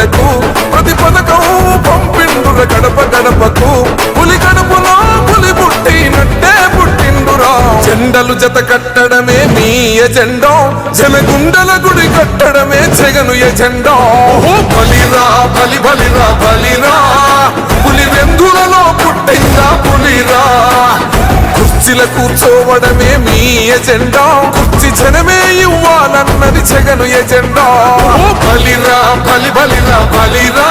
గుండెకు ప్రతి పథకం పంపిండుర గడప గడపకు. పులి గడపలో పులి పుట్టినట్టే పుట్టిండురా. జెండలు జత కట్టడమే మీ ఎజెండా. జనగుండల గుడి కట్టడమే జగను ఎజెండో. బలిరా బలి బలిరా బలిరా. కుర్చీల కూర్చోవడమే మీ ఎజెండా. కుర్చీ జనమే ఇవ్వాలన్నది జగను ఎజెండా. బలిరా బలి బలిరా బలిరా.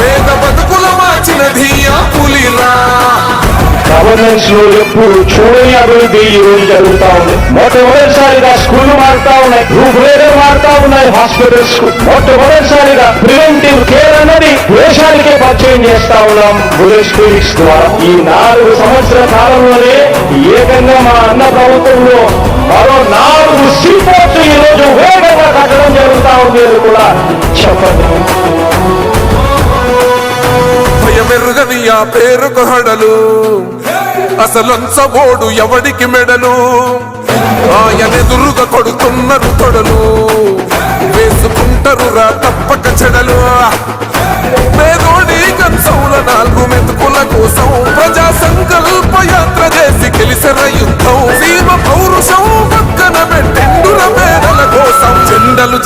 పేద బతుకుల మార్చినది ఆ పులిరా. గవర్నెన్స్లో ఎప్పుడు చూడని అభివృద్ధి ఈ రోజు జరుగుతా ఉంది. మొట్టమొదటిసారిగా స్కూల్ మారుతా ఉన్నాయి. రూపురేఖలు మారుతా ఉన్నాయి. హాస్పిటల్స్కు మొట్టమొదటిసారిగా ప్రివెంటివ్ కేర్ అన్నది దేశానికి పరిచయం చేస్తా ఉన్నాం? బులెట్ క్లినిక్స్ ద్వారా. ఈ నాలుగు సంవత్సరాల కాలంలోనే ఏకంగా మా అన్న ప్రభుత్వంలో మరో నాలుగు సీపోర్ట్లు ఈ రోజు వేగంగా కట్టడం జరుగుతా ఉంది అని కూడా చెప్పండి. భయమెరుగని ఆ పేరుకు హడలు. అసలంచబోడు ఎవడికి మెడలు? ఆయనెదురుగా కొడుతున్నారు తొడలు వేసుకుంటారు రా తప్పక చెడలు.